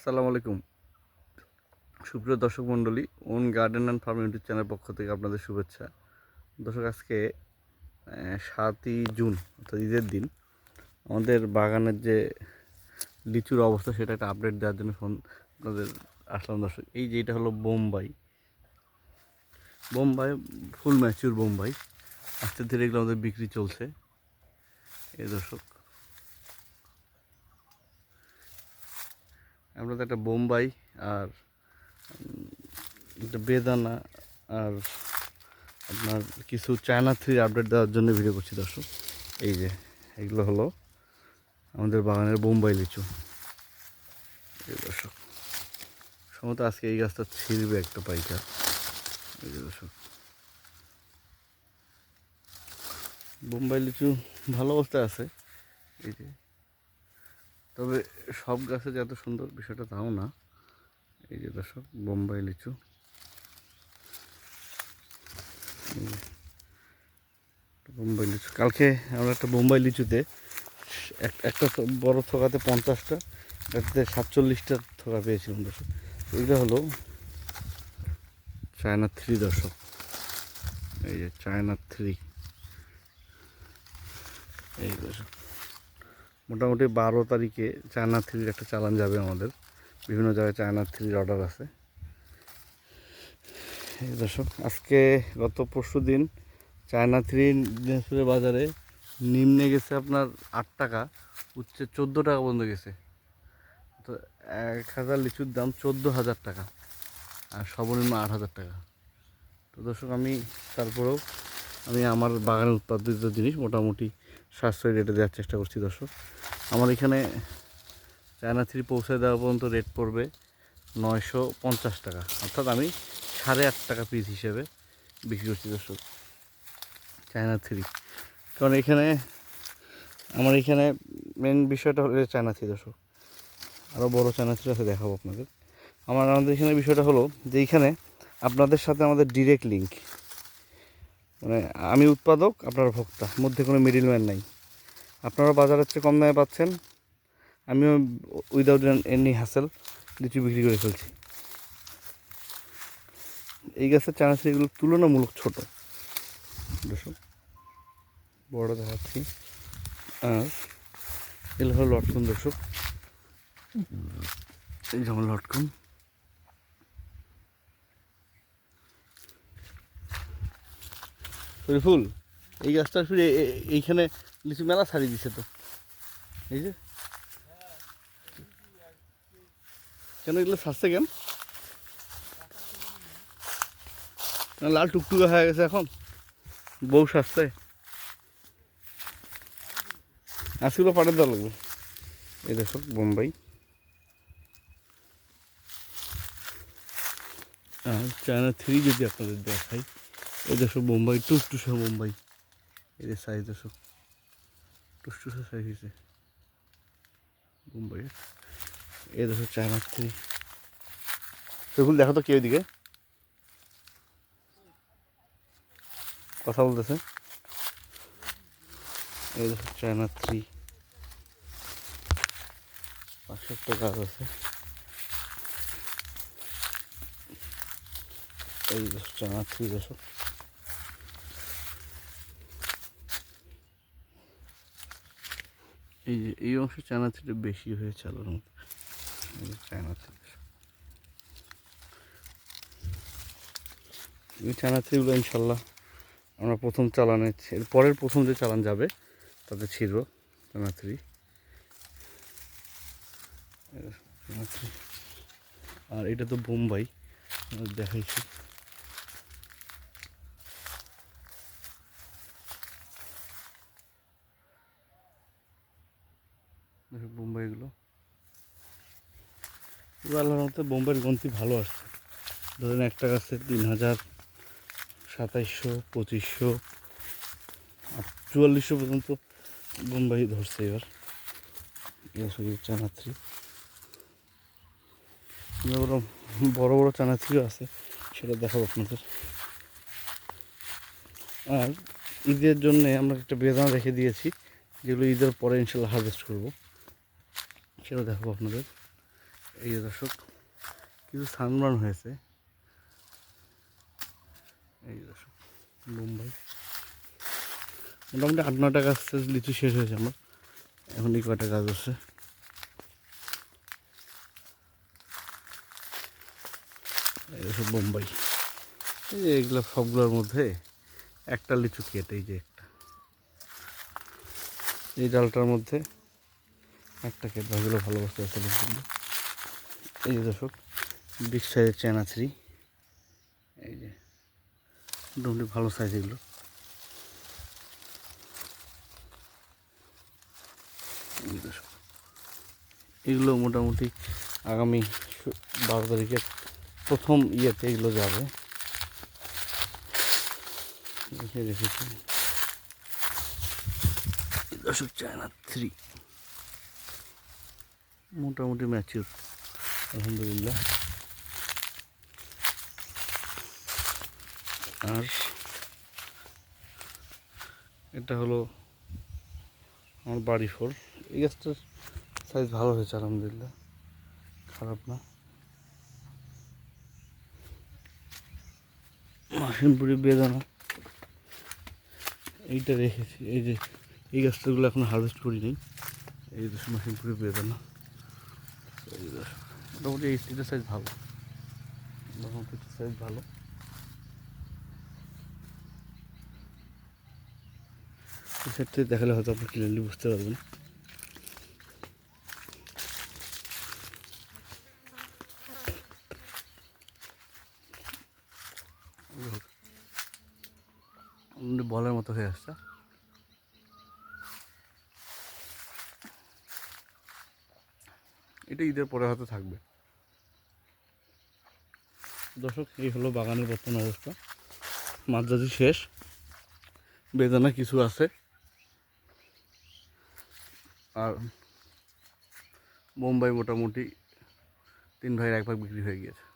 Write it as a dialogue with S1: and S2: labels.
S1: আসসালামু আলাইকুম। সুপ্রিয় দর্শক মণ্ডলী, own garden and farm YouTube channel পক্ষ থেকে আপনাদের শুভেচ্ছা। দর্শক, আজকে সাতই জুন, অর্থাৎ ঈদের দিন, আমাদের বাগানের যে লিচুর অবস্থা, সেটা একটা আপডেট দেওয়ার জন্য ফোন আপনাদের আসলাম দর্শক। এই যে এটা হলো Bombay. Bombay full mature Bombay. আস্তে ধীরে এগুলো আমাদের বিক্রি চলছে। এই দর্শক আমরা তো একটা বোম্বাই আর একটা বেদানা আর আপনার কিছু চায়না থ্রি আপডেট দেওয়ার জন্য ভিডিও করছি দর্শক। এই যে, এগুলো হলো আমাদের বাগানের বোম্বাই লিচু। এই দর্শক, সম্ভবত আজকে এই গাছটা ছিঁড়বে একটা পাইকার। এই যে দর্শক, বোম্বাই লিচু ভালো অবস্থায় আছে। এই যে তবে সব গাছে যে এত সুন্দর বিষয়টা তাও না। এই যে দর্শক, বোম্বাই লিচু। বোম্বাই লিচু। কালকে আমরা একটা বোম্বাই লিচুতে এক- একটা বড় থোকাতে পঞ্চাশটা, একটাতে সাতচল্লিশটা থোকা পেয়েছিলাম দর্শক। এইটা হলো চায়না থ্রি দর্শক। এই যে চায়না থ্রি। এই দর্শক। মোটামুটি বারো তারিখে চায়না থ্রির একটা চালান যাবে আমাদের। বিভিন্ন জায়গায় চায়না থ্রির অর্ডার আছে। দর্শক, আজকে গত পরশু দিন চায়না থ্রি দিনাজপুরের বাজারে নিম্নে গেছে আপনার আট টাকা উচ্চে চোদ্দ টাকা পর্যন্ত গেছে। তো এক হাজার লিচুর দাম চোদ্দ হাজার টাকা আর সর্বনিম্ন আট হাজার টাকা। তো দর্শক, আমি তারপরেও আমি আমার বাগানে উৎপাদিত জিনিস মোটামুটি সাশ্রয়ী রেটে দেওয়ার চেষ্টা করছি দর্শক। আমার এখানে চায়না থ্রি পৌঁছে দেওয়া পর্যন্ত রেট পড়বে নয়শো পঞ্চাশ টাকা। অর্থাৎ আমি সাড়ে আট টাকা পিস হিসেবে বিক্রি করছি দর্শক, চায়না থ্রি। কারণ এখানে, আমার এখানে মেন বিষয়টা হলো চায়না থ্রি দর্শক। আরও বড় চায়না থ্রি আছে, দেখাবো আপনাদের। আমার আমাদের এখানে বিষয়টা হলো যে এইখানে আপনাদের সাথে আমাদের ডিরেক্ট লিঙ্ক মানে আমি উৎপাদক, আপনারা ভোক্তা, মধ্যে কোনো মিডিলম্যান নাই। আপনারা বাজারের চেয়ে কম দামে পাচ্ছেন, আমিও উইদাউট এনি হাসেল লিচু বিক্রি করে ফেলছি। এই গাছের চানাচি এগুলো তুলনামূলক ছোট। দেখুন বড় দেখাচ্ছি। আর এগুলো হলো লটকন, দর্শক। এই যেমন লটকন। ফুল এই গাছটা ফিরে এইখানে লিচু মেলা ছাড়িয়ে দিছে তো। এই যে। কেন এগুলো ছাড়ছে কেন? লাল টুকটুকে হয়ে গেছে এখন। বউ সাজছে আজকেগুলো পাঠাতে দেওয়া লাগবে। এই দেখো, বোম্বাই। চায়না থ্রি যদি আপনাদের দেখাই। এই দেখো বোম্বাই টুসটুসা বোম্বাই। যে সাইজ দেখো টুসটুসা সাইজ হয়েছে বোম্বাই। এই দেখো চায়না থ্রি সেগুলো দেখো তো কেউ দিকে কথা বলতেছে। এই দেখো চায়না থ্রি পাঁচশো টাকা আছে। এই দেখো চায়না থ্রি দেখো। এই যে, এই অংশ চায়না থ্রিটা বেশি হয়ে চালানোর মতো। থ্রি এই চায়না থ্রিগুলো ইনশাল্লাহ আমরা প্রথম চালানে পরের প্রথম যে চালান যাবে, তাতে ছিল থ্রি। আর এটা তো বোম্বাই দেখাইছি। দেখো বোম্বাইগুলো। এগুলো আল্লাহর মতো বোম্বাইয়ের গন্তি ভালো আসছে। ধরেন একটা গাছে তিন হাজার সাতাইশশো, পঁচিশশো, চুয়াল্লিশশো পর্যন্ত বোম্বাই ধরছে এবার। শুধু চানাথ্রি বড় বড় চানাথ্রিও আছে, সেটা দেখাবো আপনাদের। আর ঈদের জন্য আমরা একটা বেদানা রেখে দিয়েছি, যেগুলো ঈদের পরে ইনশাল্লাহ হারভেস্ট করব। সেটা দেখাবো আপনাদের। এই দর্শক, কিছু সানবার্ন হয়েছে। এই দর্শক মুম্বাই মোটামুটি আট নটা গাছ লিচু শেষ হয়েছে আমার। এখন এই কয়টা গাছ আছে? বোম্বাই। এই যে এগুলো সবগুলোর মধ্যে একটা লিচু কেটে এই যে একটা। এই ডালটার মধ্যে একটা কেটে বাকিগুলো ভালো অবস্থা আছে এই যে দর্শক বিগ সাইজের চায়না থ্রি। এই যে, মোটামুটি ভালো সাইজ এগুলো। এগুলো মোটামুটি আগামী বারো তারিখের প্রথম ইয়েতে এগুলো যাবে। এই দর্শক চায়না থ্রি। মোটামুটি ম্যাচিউর আলহামদুলিল্লাহ। আর এটা হলো আমার বাড়ি ফোর এই গাছটার সাইজ ভালো হয়েছে, আলহামদুলিল্লাহ। খারাপ না। মাসিমপুরি বেদানা। এইটা রেখেছি। এই যে এই গাছটাগুলো এখন হারভেস্ট করি করিনি। এই মাসিমপুরি বেদানা। মোটামুটি এই সাইজ ভালো। মোটামুটি সাইজ ভালো। থেকে দেখালে হয়তো আপনি ক্লিয়ারলি বুঝতে পারবেন। বলের মতো হয়ে আসছে। এটা ঈদের পরে হয়তো থাকবে। দর্শক, এই হলো বাগানের বর্তমান অবস্থা। মাদ্রাজি শেষ। বেদানা কিছু আছে। আর বোম্বাই মোটামুটি তিন ভাইয়ের এক ভাগ বিক্রি হয়ে গিয়েছে।